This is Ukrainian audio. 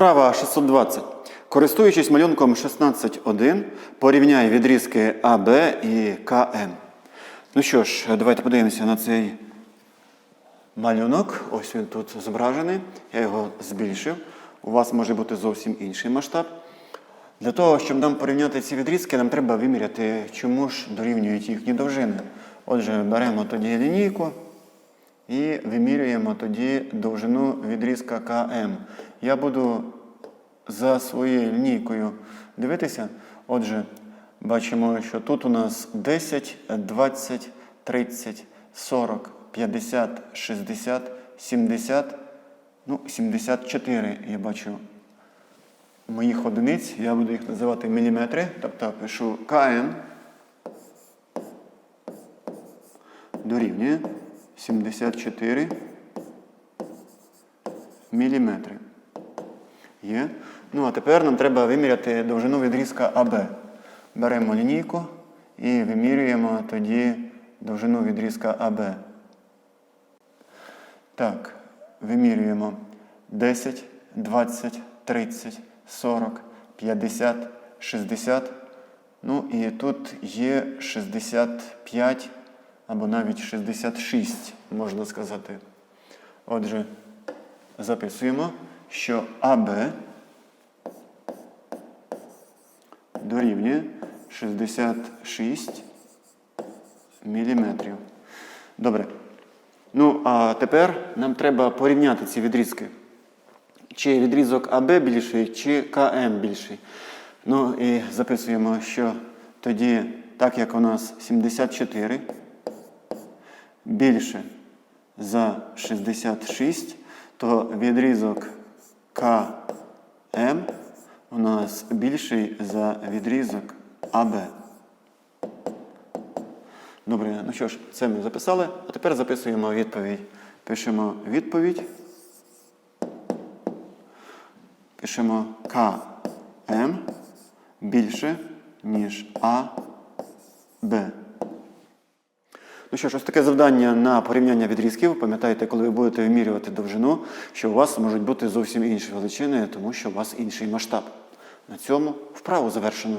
Вправа 620. Користуючись малюнком 16.1, порівняй відрізки АБ і КМ. Ну що ж, давайте подивимося на цей малюнок. Ось він тут зображений. Я його збільшив. У вас може бути зовсім інший масштаб. Для того, щоб нам порівняти ці відрізки, нам треба виміряти, чому ж дорівнюють їхні довжини. Отже, беремо тоді лінійку і вимірюємо тоді довжину відрізка КМ. Я буду за своєю лінійкою дивитися. Отже, бачимо, що тут у нас 10, 20, 30, 40, 50, 60, 70, ну, 74 я бачу моїх одиниць. Я буду їх називати міліметри. Тобто пишу КМ дорівнює 74 міліметри. Є. Ну, а тепер нам треба виміряти довжину відрізка АБ. Беремо лінійку і вимірюємо тоді довжину відрізка АБ. Так, вимірюємо 10, 20, 30, 40, 50, 60. Ну і тут є 65 або навіть 66, можна сказати. Отже, записуємо, що АБ дорівнює 66 міліметрів. Добре. Ну, а тепер нам треба порівняти ці відрізки. Чи відрізок АБ більший, чи КМ більший. Ну і записуємо, що тоді, так як у нас 74 більше за 66, то відрізок КМ у нас більший за відрізок АБ. Добре, ну що ж, це ми записали, а тепер записуємо відповідь. Пишемо відповідь. Пишемо КМ більше, ніж АБ. Ну що ж, ось таке завдання на порівняння відрізків. Пам'ятайте, коли ви будете вимірювати довжину, що у вас можуть бути зовсім інші величини, тому що у вас інший масштаб. На цьому вправу завершено.